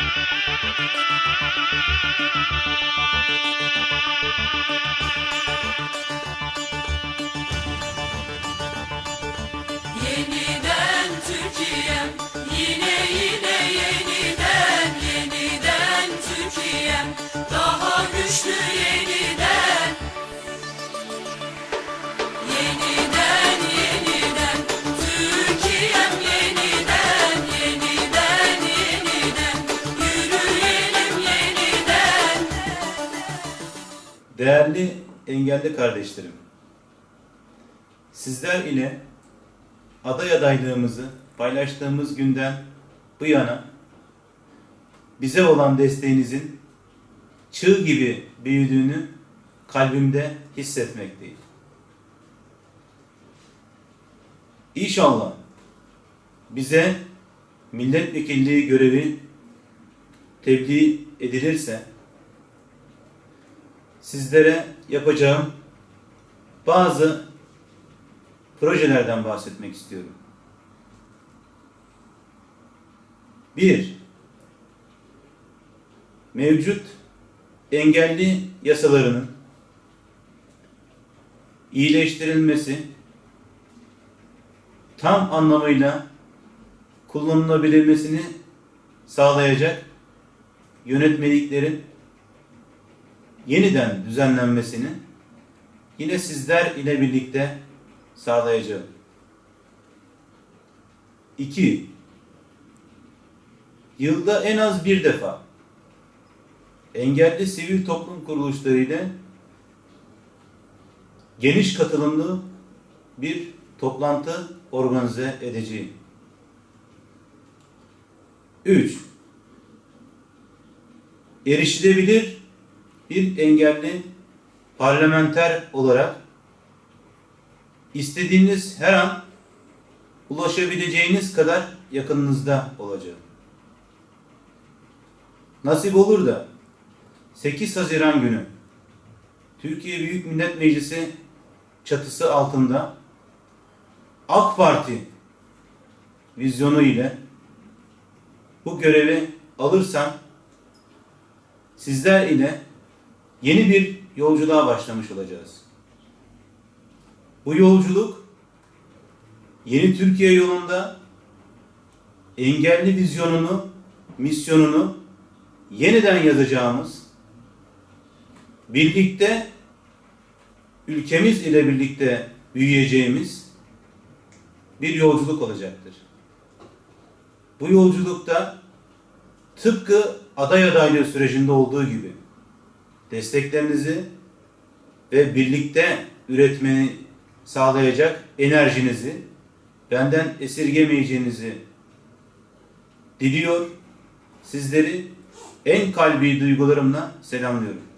フフフフフ。Değerli engelli kardeşlerim, sizler ile aday adaylığımızı paylaştığımız günden bu yana bize olan desteğinizin çığ gibi büyüdüğünü kalbimde hissetmekteyim. İnşallah bize milletvekilliği görevi tebliğ edilirse sizlere yapacağım bazı projelerden bahsetmek istiyorum. Bir, mevcut engelli yasalarının iyileştirilmesi, tam anlamıyla kullanılabilmesini sağlayacak yönetmeliklerin yeniden düzenlenmesini yine sizler ile birlikte sağlayacağım. 2. Yılda en az bir defa engelli sivil toplum kuruluşları ile geniş katılımlı bir toplantı organize edeceğim. 3. Erişilebilir bir engelli parlamenter olarak istediğiniz her an ulaşabileceğiniz kadar yakınınızda olacağım. Nasip olur da 8 Haziran günü Türkiye Büyük Millet Meclisi çatısı altında AK Parti vizyonu ile bu görevi alırsam sizler ile yeni bir yolculuğa başlamış olacağız. Bu yolculuk yeni Türkiye yolunda engelli vizyonunu, misyonunu yeniden yazacağımız, birlikte ülkemiz ile birlikte büyüyeceğimiz bir yolculuk olacaktır. Bu yolculukta tıpkı aday adaylığı sürecinde olduğu gibi desteklerinizi ve birlikte üretmeni sağlayacak enerjinizi benden esirgemeyeceğinizi diliyor. Sizleri en kalbi duygularımla selamlıyorum.